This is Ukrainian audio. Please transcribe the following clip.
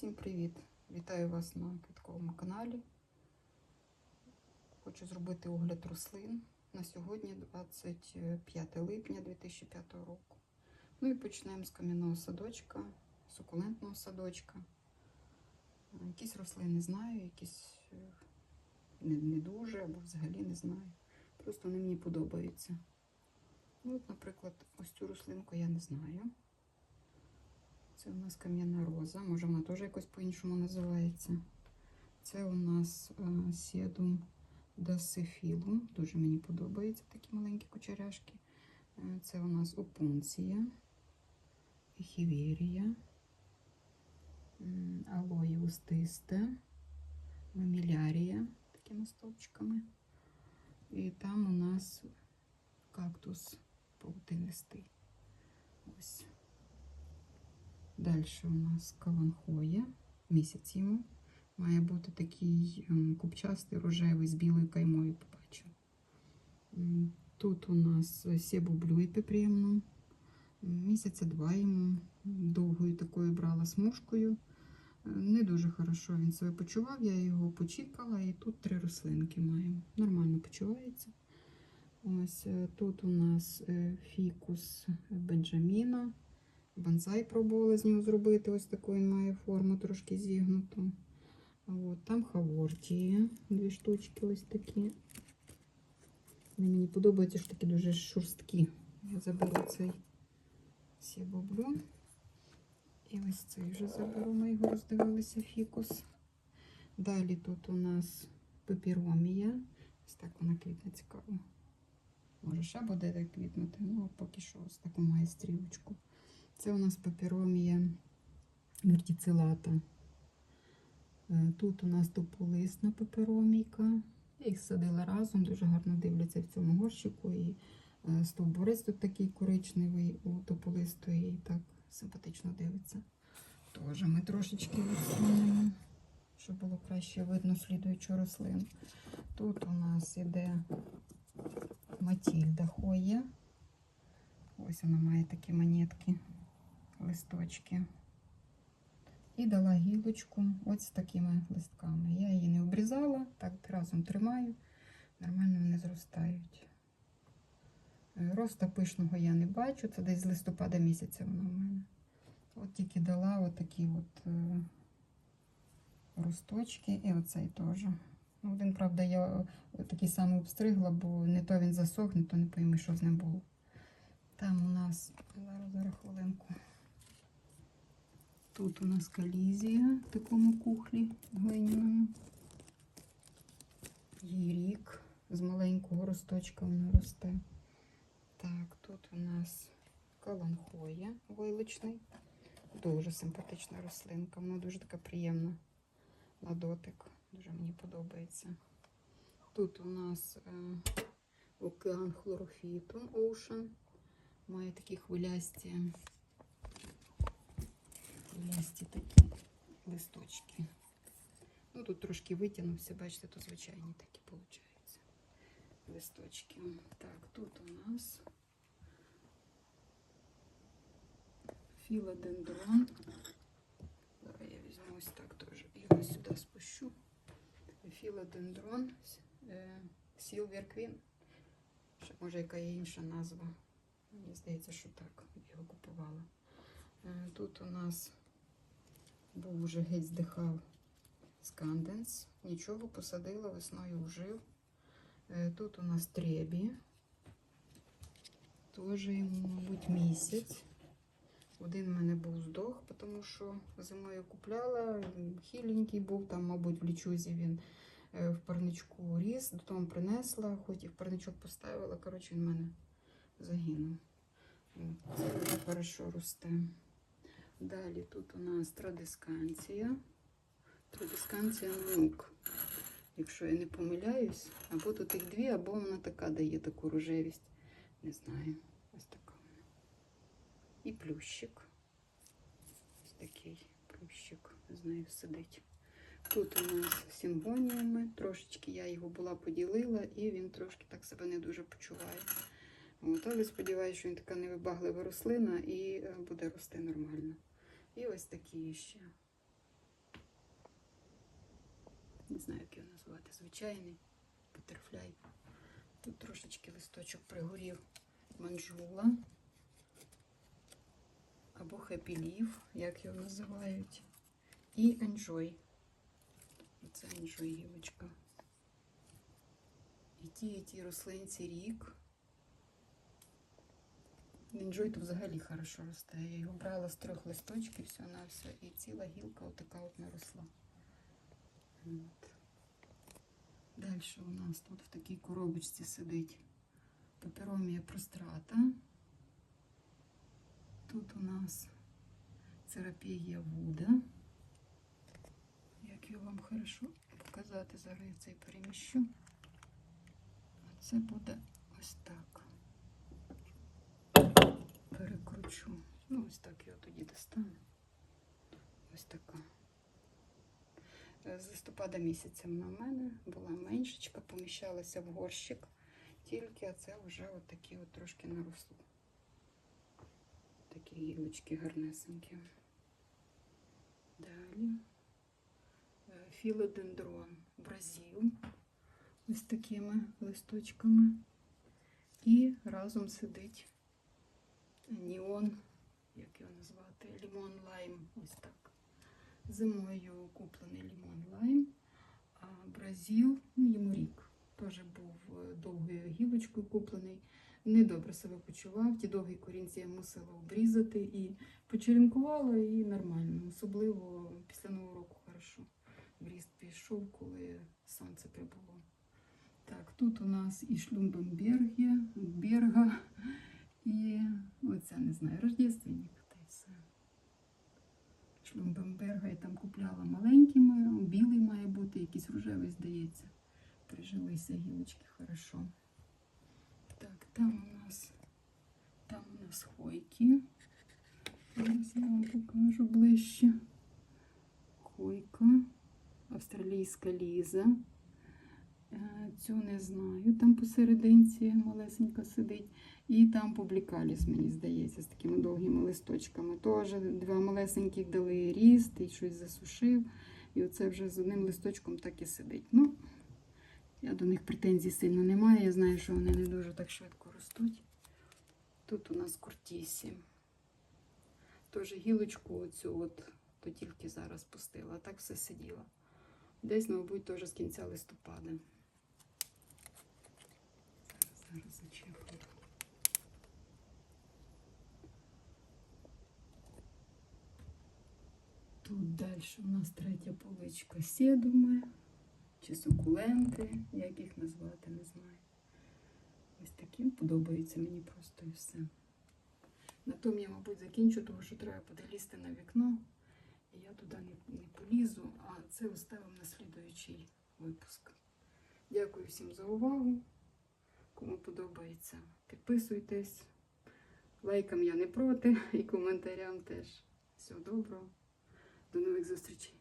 Всім привіт! Вітаю вас на квітковому каналі. Хочу зробити огляд рослин на сьогодні, 25 липня 2005 року. Ну і почнемо з кам'яного садочка, сукулентного садочка. Якісь рослини знаю, якісь е, не, не дуже або взагалі не знаю. Просто вони мені подобаються. Ну, от, наприклад, ось цю рослинку я не знаю. Це у нас кам'яна роза, може вона теж якось по-іншому називається. Це у нас е, седум дасифілум. Дуже мені подобаються такі маленькі кучеряшки. Е, Це у нас опунція, алоє устисте, мамілярія такими стовпчиками. І там у нас кактус паутинистий. Ось. Далі у нас каланхоя, місяць йому. Має бути такий ем, купчастий рожевий з білою каймою, побачимо. М, Тут у нас себублюй приємно. Місяця два йому довгою такою брала смужкою. Е, Не дуже хорошо він себе почував, я його почікала, і тут три рослинки маємо. Нормально почувається. Ось е, тут у нас е, фікус Бенджаміна. Бонсай пробувала з нього зробити. Ось таку він має форму трошки зігнуту. От, там хавортії, дві штучки ось такі. Вони Мені подобаються що такі дуже шорсткі. Я заберу цей сібоблю. І ось цей вже заберу, ми його роздивилися фікус. Далі тут у нас пепіромія. Ось так вона квітне цікаво. Може, ще буде так квітнути, ну поки що ось таку має стрілочку. Це у нас папіромія вертицелата. Е, Тут у нас тополисна паперомійка. Я їх садила разом, дуже гарно дивляться в цьому горщику. І е, стовбурець тут такий коричневий у тополистої, і так симпатично дивиться. Теж ми трошечки відсунемо, щоб було краще видно слідуючу рослину. Тут у нас іде Матільда Хоя. Ось вона має такі монетки, листочки. І дала гілочку ось такими листками. Я її не обрізала, так разом тримаю, нормально вони зростають. Е, Роста пишного я не бачу, це десь з листопада місяця вона в мене. От тільки дала отакі от е, росточки, і оцей теж. Ну, один, правда, я е, такий самий обстригла, бо не то він засох, не то не пойми, що з ним було. Там у нас зараз зараз хвилинку. Тут у нас колізія в такому кухлі глиняному. Гірік з маленького росточка вона росте. Так, тут у нас каланхоя войлочний. Дуже симпатична рослинка. Вона дуже така приємна на дотик. Дуже мені подобається. Тут у нас е, океан хлорофіту Ocean. Має такі хвилясті такі листочки. Ну, тут трошки витягнувся, бачите, то звичайні такі виходять. Листочки. Так, тут у нас філодендрон. Зараз я візьму ось так теж. Його сюди спущу. Філодендрон Silver Queen. Ще може яка є інша назва. Мені здається, що так його купувала. Е, Тут у нас був вже геть здихав сканденс. Нічого посадила, весною вжив. Е, Тут у нас требі. Теж йому, мабуть, місяць. Один в мене був здох, тому що зимою купляла. Хіленький був, там, мабуть, в лічузі він е, в парничку ріс, додому принесла, хоч і в парничок поставила. Коротше, він в мене загинув. Це хорошо росте. Далі тут у нас традисканція. Традисканція наук. Якщо я не помиляюсь, або тут їх дві, або вона така дає таку рожевість. Не знаю. Ось така. І плющик. Ось такий плющик з нею сидить. Тут у нас сінгоніями. Трошечки я його була поділила, і він трошки так себе не дуже почуває. От, але сподіваюся, що він така невибаглива рослина і е, буде рости нормально. І ось такі ще. Не знаю, як його назвати. Звичайний бутерфляй. Тут трошечки листочок пригорів манжула або Leaf, як його називають. І Enjoy. Це Enjoy гілочка. І ті, і ті рослинці рік. Enjoy тут взагалі хорошо росте. Я його брала з трьох листочків, все на все, і ціла гілка отака от наросла. От. Далі у нас тут в такій коробочці сидить паперомія прострата. Тут у нас церапія Вуда. Як його вам хорошо показати, зараз я цей переміщу. Це буде ось так. Перекручу. Ну, ось так його тоді достану. Ось така. Е, З листопада місяця вона в мене була меншечка, поміщалася в горщик. Тільки а це вже от такі от трошки наросло. Такі гілочки гарнесенькі. Далі. Е, Філодендрон Бразил. Ось такими листочками. І разом сидить Ніон, як його назвати, лімон лайм. Ось так. Зимою куплений лімон лайм, а Бразил, ну йому рік. Теж був е, довгою гілочкою куплений. Недобре себе почував. Ті довгі корінці я мусила обрізати і почеренкувала, і нормально. Особливо після нового року хорошо. В ріст пішов, коли сонце прибуло. Так, тут у нас і Шлюмбенберги, Берга, і оце не знаю, рождественник та й все. Шлюмбенберга я там купляла маленькими, білий має бути, якийсь рожевий, здається. Прижилися гілочки хорошо. Так, там у нас там у нас хойки. Зараз я вам покажу ближче. Хойка, австралійська ліза. Е, Цю не знаю, там посерединці малесенька сидить. І там публікаліс, мені здається, з такими довгими листочками. Теж два малесеньких дали ріст і щось засушив. І оце вже з одним листочком так і сидить. Ну, я до них претензій сильно немає. Я знаю, що вони не дуже так швидко ростуть. Тут у нас куртісі. Теж гілочку оцю от, то тільки зараз пустила, а так все сиділа. Десь, мабуть, теж з кінця листопада. Зараз. Тут далі у нас третя поличка седуми чи сукуленти, як їх назвати, не знаю. Ось такі подобаються мені просто і все. На тому я, мабуть, закінчу, тому що треба лізти на вікно. І я туди не, не полізу, а це оставимо на слідуючий випуск. Дякую всім за увагу. Кому подобається, підписуйтесь. Лайкам я не проти і коментарям теж. Всього доброго. До нових зустрічей.